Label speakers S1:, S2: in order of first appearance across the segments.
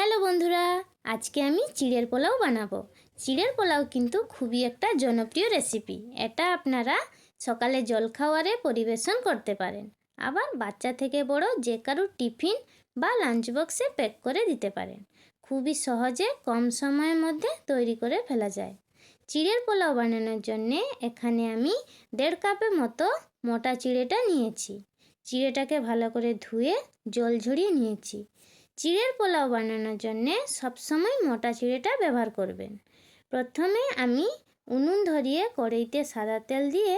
S1: Hello বন্ধুরা, আজকে আমি চিড়ের পোলাও বানাবো। চিড়ের পোলাও কিন্তু খুবই একটা জনপ্রিয় রেসিপি এটা আপনারা সকালে জলখাওয়ারে পরিবেশন করতে পারেন। আবার বাচ্চা থেকে বড় যে কারোর টিফিন বা লাঞ্চ বক্সে প্যাক করে দিতে পারেন। খুবই সহজে কম সময়ের মধ্যে তৈরি করে ফেলা যায়। চিড়ের পোলাও বানানোর জন্যে এখানে আমি দেড় কাপের মতো মোটা চিড়েটা নিয়েছি। চিড়েটাকে ভালো করে ধুয়ে জল ঝরিয়ে নিয়েছি। চিড়ের পোলাও বানানোর জন্যে সবসময় মোটা চিড়েটা ব্যবহার করবেন। প্রথমে আমি উনুন ধরিয়ে কড়াইতে সাদা তেল দিয়ে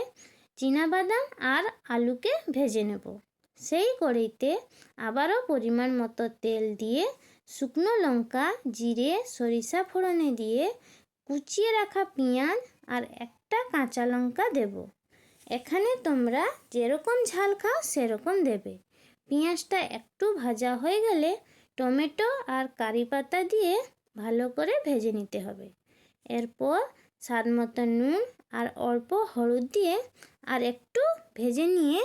S1: বাদাম আর আলুকে ভেজে নেব। সেই কড়াইতে আবারও পরিমাণ মতো তেল দিয়ে শুকনো লঙ্কা, জিরে, সরিষা ফোড়নে দিয়ে কুচিয়ে রাখা পেঁয়াজ আর একটা কাঁচা লঙ্কা দেব। এখানে তোমরা যেরকম ঝাল খাও সেরকম দেবে। পেঁয়াজটা একটু ভাজা হয়ে গেলে টমেটো আর কারি পাতা দিয়ে ভালো করে ভেজে নিতে হবে। এরপর স্বাদ মতো নুন আর অল্প হলুদ দিয়ে আর একটু ভেজে নিয়ে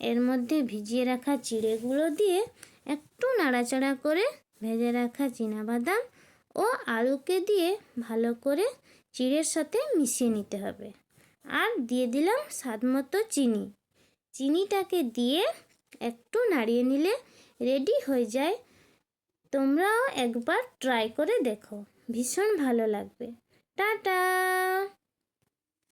S1: এর মধ্যে ভিজিয়ে রাখা চিড়েগুলো দিয়ে একটু নাড়াচাড়া করে ভেজে রাখা বাদাম ও আলুকে দিয়ে ভালো করে চিড়ের সাথে মিশিয়ে নিতে হবে। আর দিয়ে দিলাম স্বাদ মতো চিনি। চিনিটাকে দিয়ে একটু নাড়িয়ে নিলে রেডি হয়ে যায় তোমরাও একবার ট্রাই করে দেখো। ভীষণ ভালো লাগবে। টাটা!